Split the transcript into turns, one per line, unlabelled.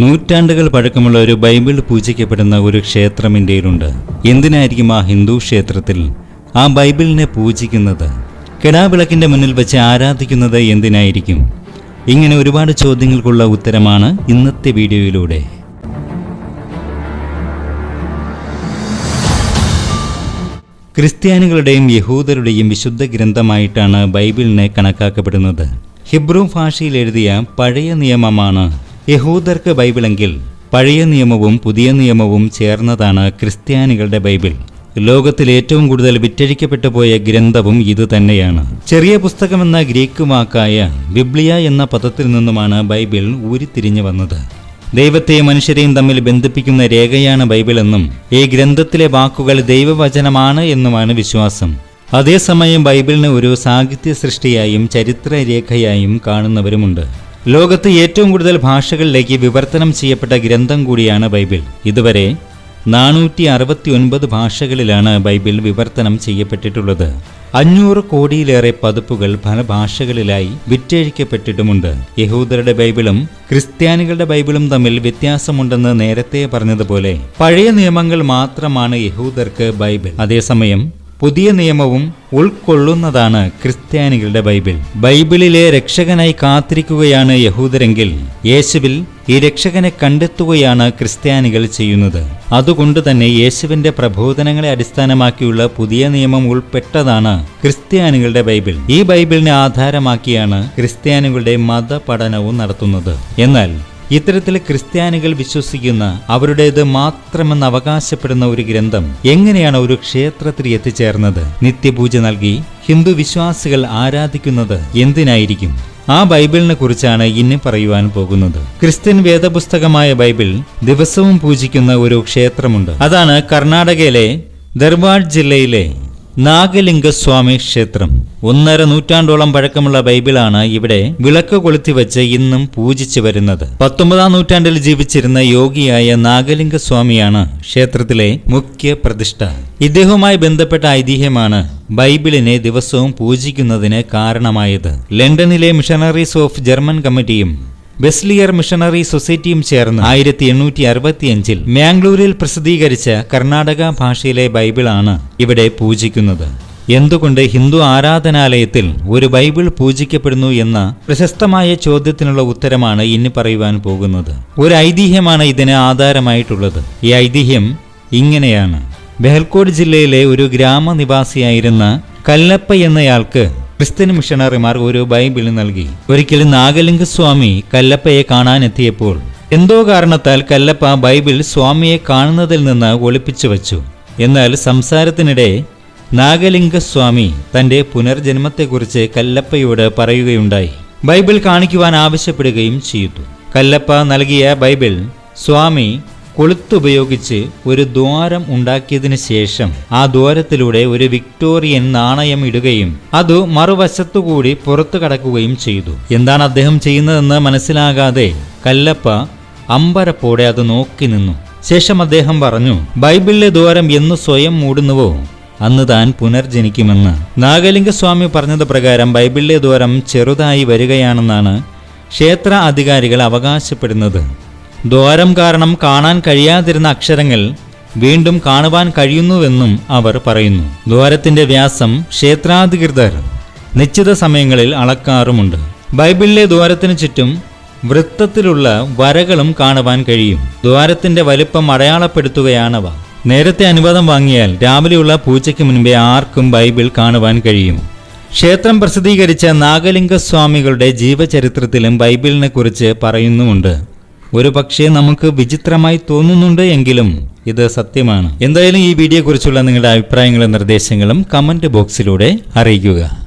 നൂറ്റാണ്ടുകൾ പഴക്കമുള്ള ഒരു ബൈബിൾ പൂജിക്കപ്പെടുന്ന ഒരു ക്ഷേത്രം ഇന്ത്യയിലുണ്ട്. എന്തിനായിരിക്കും ആ ഹിന്ദു ക്ഷേത്രത്തിൽ ആ ബൈബിളിനെ പൂജിക്കുന്നത്? കെടാവിളക്കിന്റെ മുന്നിൽ വെച്ച് ആരാധിക്കുന്നത് എന്തിനായിരിക്കും? ഇങ്ങനെ ഒരുപാട് ചോദ്യങ്ങൾക്കുള്ള ഉത്തരമാണ് ഇന്നത്തെ വീഡിയോയിലൂടെ. ക്രിസ്ത്യാനികളുടെയും യഹൂദരുടെയും വിശുദ്ധ ഗ്രന്ഥമായിട്ടാണ് ബൈബിളിനെ കണക്കാക്കപ്പെടുന്നത്. ഹിബ്രു ഭാഷയിൽ എഴുതിയ പഴയ നിയമമാണ് യഹൂദർക്ക് ബൈബിളെങ്കിൽ പഴയ നിയമവും പുതിയ നിയമവും ചേർന്നതാണ് ക്രിസ്ത്യാനികളുടെ ബൈബിൾ. ലോകത്തിൽ ഏറ്റവും കൂടുതൽ വിറ്റഴിക്കപ്പെട്ടു പോയ ഗ്രന്ഥവും ഇതുതന്നെയാണ് ചെറിയ പുസ്തകമെന്ന ഗ്രീക്ക് വാക്കായ ബിബ്ലിയ എന്ന പദത്തിൽ നിന്നുമാണ് ബൈബിൾ ഉരുത്തിരിഞ്ഞു വന്നത്. ദൈവത്തെയും മനുഷ്യരെയും തമ്മിൽ ബന്ധിപ്പിക്കുന്ന രേഖയാണ് ബൈബിൾ എന്നും ഈ ഗ്രന്ഥത്തിലെ വാക്കുകൾ ദൈവവചനമാണ് എന്നുമാണ് വിശ്വാസം. അതേസമയം ബൈബിളിനെ ഒരു സാഹിത്യ സൃഷ്ടിയായും ചരിത്രരേഖയായും കാണുന്നവരുമുണ്ട്. ലോകത്ത് ഏറ്റവും കൂടുതൽ ഭാഷകളിലേക്ക് വിവർത്തനം ചെയ്യപ്പെട്ട ഗ്രന്ഥം കൂടിയാണ് ബൈബിൾ. ഇതുവരെ നാനൂറ്റി അറുപത്തി ഒൻപത് ഭാഷകളിലാണ് ബൈബിൾ വിവർത്തനം ചെയ്യപ്പെട്ടിട്ടുള്ളത്. അഞ്ഞൂറ് കോടിയിലേറെ പതിപ്പുകൾ പല ഭാഷകളിലായി വിറ്റഴിക്കപ്പെട്ടിട്ടുമുണ്ട്. യഹൂദരുടെ ബൈബിളും ക്രിസ്ത്യാനികളുടെ ബൈബിളും തമ്മിൽ വ്യത്യാസമുണ്ടെന്ന് നേരത്തെ പറഞ്ഞതുപോലെ പഴയ നിയമങ്ങൾ മാത്രമാണ് യഹൂദർക്ക് ബൈബിൾ. അതേസമയം പുതിയ നിയമവും ഉൾക്കൊള്ളുന്നതാണ് ക്രിസ്ത്യാനികളുടെ ബൈബിൾ. ബൈബിളിലെ രക്ഷകനായി കാത്തിരിക്കുകയാണ് യഹൂദരെങ്കിൽ യേശുവിൽ ഈ രക്ഷകനെ കണ്ടെത്തുകയാണ് ക്രിസ്ത്യാനികൾ ചെയ്യുന്നത്. അതുകൊണ്ട് തന്നെ യേശുവിന്റെ പ്രബോധനങ്ങളെ അടിസ്ഥാനമാക്കിയുള്ള പുതിയ നിയമം ഉൾപ്പെട്ടതാണ് ക്രിസ്ത്യാനികളുടെ ബൈബിൾ. ഈ ബൈബിളിനെ ആധാരമാക്കിയാണ് ക്രിസ്ത്യാനികളുടെ മതപഠനവും നടത്തുന്നത്. എന്നാൽ ഇത്തരത്തിൽ ക്രിസ്ത്യാനികൾ വിശ്വസിക്കുന്ന അവരുടേത് മാത്രമെന്ന് അവകാശപ്പെടുന്ന ഒരു ഗ്രന്ഥം എങ്ങനെയാണ് ഒരു ക്ഷേത്രത്തിൽ എത്തിച്ചേർന്നത്? നിത്യപൂജ നൽകി ഹിന്ദു വിശ്വാസികൾ ആരാധിക്കുന്നത് എന്തിനായിരിക്കും? ആ ബൈബിളിനെ കുറിച്ചാണ് ഇനി പറയുവാൻ പോകുന്നത്. ക്രിസ്ത്യൻ വേദപുസ്തകമായ ബൈബിൾ ദിവസവും പൂജിക്കുന്ന ഒരു ക്ഷേത്രമുണ്ട്. അതാണ് കർണാടകയിലെ ദർബാഡ് ജില്ലയിലെ നാഗലിംഗസ്വാമി ക്ഷേത്രം. ഒന്നര നൂറ്റാണ്ടോളം പഴക്കമുള്ള ബൈബിളാണ് ഇവിടെ വിളക്ക് കൊളുത്തിവെച്ച് ഇന്നും പൂജിച്ചു വരുന്നത്. പത്തൊമ്പതാം നൂറ്റാണ്ടിൽ ജീവിച്ചിരുന്ന യോഗിയായ നാഗലിംഗ സ്വാമിയാണ് ക്ഷേത്രത്തിലെ മുഖ്യ പ്രതിഷ്ഠ. ഇദ്ദേഹവുമായി ബന്ധപ്പെട്ട ഐതിഹ്യമാണ് ബൈബിളിനെ ദിവസവും പൂജിക്കുന്നതിന് കാരണമായത്. ലണ്ടനിലെ മിഷണറീസ് ഓഫ് ജർമ്മൻ കമ്മിറ്റിയും വെസ്ലിയർ മിഷണറി സൊസൈറ്റിയും ചേർന്ന് ആയിരത്തി എണ്ണൂറ്റി അറുപത്തിയഞ്ചിൽ മാംഗ്ലൂരിൽ പ്രസിദ്ധീകരിച്ച കർണാടക ഭാഷയിലെ ബൈബിളാണ് ഇവിടെ പൂജിക്കുന്നത്. എന്തുകൊണ്ട് ഹിന്ദു ആരാധനാലയത്തിൽ ഒരു ബൈബിൾ പൂജിക്കപ്പെടുന്നു എന്ന പ്രശസ്തമായ ചോദ്യത്തിനുള്ള ഉത്തരമാണ് ഇനി പറയുവാൻ പോകുന്നത്. ഒരു ഐതിഹ്യമാണ് ഇതിന് ആധാരമായിട്ടുള്ളത്. ഈ ഐതിഹ്യം ഇങ്ങനെയാണ്. ബെഹൽക്കോട് ജില്ലയിലെ ഒരു ഗ്രാമനിവാസിയായിരുന്ന കല്ലപ്പ എന്നയാൾക്ക് ക്രിസ്ത്യൻ മിഷണറിമാർ ഒരു ബൈബിൾ നൽകി. ഒരിക്കലും നാഗലിംഗസ്വാമി കല്ലപ്പയെ കാണാനെത്തിയപ്പോൾ എന്തോ കാരണത്താൽ കല്ലപ്പ ബൈബിൾ സ്വാമിയെ കാണുന്നതിൽ നിന്ന് ഒളിപ്പിച്ചു വച്ചു. എന്നാൽ സംസാരത്തിനിടെ നാഗലിംഗസ്വാമി തന്റെ പുനർജന്മത്തെക്കുറിച്ച് കല്ലപ്പയോട് പറയുകയുണ്ടായി. ബൈബിൾ കാണിക്കുവാൻ ആവശ്യപ്പെടുകയും ചെയ്തു. കല്ലപ്പ നൽകിയ ബൈബിൾ സ്വാമി കൊളുത്തുപയോഗിച്ച് ഒരു ദ്വാരം ഉണ്ടാക്കിയതിനു ശേഷം ആ ദ്വാരത്തിലൂടെ ഒരു വിക്ടോറിയൻ നാണയം ഇടുകയും അത് മറുവശത്തുകൂടി പുറത്തു കടക്കുകയും ചെയ്തു. എന്താണ് അദ്ദേഹം ചെയ്യുന്നതെന്ന് മനസ്സിലാകാതെ കല്ലപ്പ അമ്പരപ്പോടെ അത് നോക്കി നിന്നു. ശേഷം അദ്ദേഹം പറഞ്ഞു ബൈബിളിലെ ദ്വാരം എന്ന് സ്വയം മൂടുന്നുവോ? അന്ന് താൻ പുനർജനിക്കുമെന്ന്. നാഗലിംഗസ്വാമി പറഞ്ഞത് പ്രകാരം ബൈബിളിലെ ദ്വാരം ചെറുതായി വരികയാണെന്നാണ് ക്ഷേത്ര അധികാരികൾ അവകാശപ്പെടുന്നത്. ദ്വാരം കാരണം കാണാൻ കഴിയാതിരുന്ന അക്ഷരങ്ങൾ വീണ്ടും കാണുവാൻ കഴിയുന്നുവെന്നും അവർ പറയുന്നു. ദ്വാരത്തിന്റെ വ്യാസം ക്ഷേത്രാധികൃതർ നിശ്ചിത സമയങ്ങളിൽ അളക്കാറുമുണ്ട്. ബൈബിളിലെ ദ്വാരത്തിനു ചുറ്റും വൃത്തത്തിലുള്ള വരകളും കാണുവാൻ കഴിയും. ദ്വാരത്തിന്റെ വലിപ്പം അടയാളപ്പെടുത്തുകയാണവ. നേരത്തെ അനുവാദം വാങ്ങിയാൽ രാവിലെയുള്ള പൂജയ്ക്ക് മുൻപേ ആർക്കും ബൈബിൾ കാണുവാൻ കഴിയും. ക്ഷേത്രം പ്രസിദ്ധീകരിച്ച നാഗലിംഗ സ്വാമികളുടെ ജീവചരിത്രത്തിലും ബൈബിളിനെ കുറിച്ച് പറയുന്നുമുണ്ട്. ഒരു പക്ഷേ നമുക്ക് വിചിത്രമായി തോന്നുന്നുണ്ട് എങ്കിലും ഇത് സത്യമാണ്. എന്തായാലും ഈ വീഡിയോയെക്കുറിച്ചുള്ള നിങ്ങളുടെ അഭിപ്രായങ്ങളും നിർദ്ദേശങ്ങളും കമന്റ് ബോക്സിലൂടെ അറിയിക്കുക.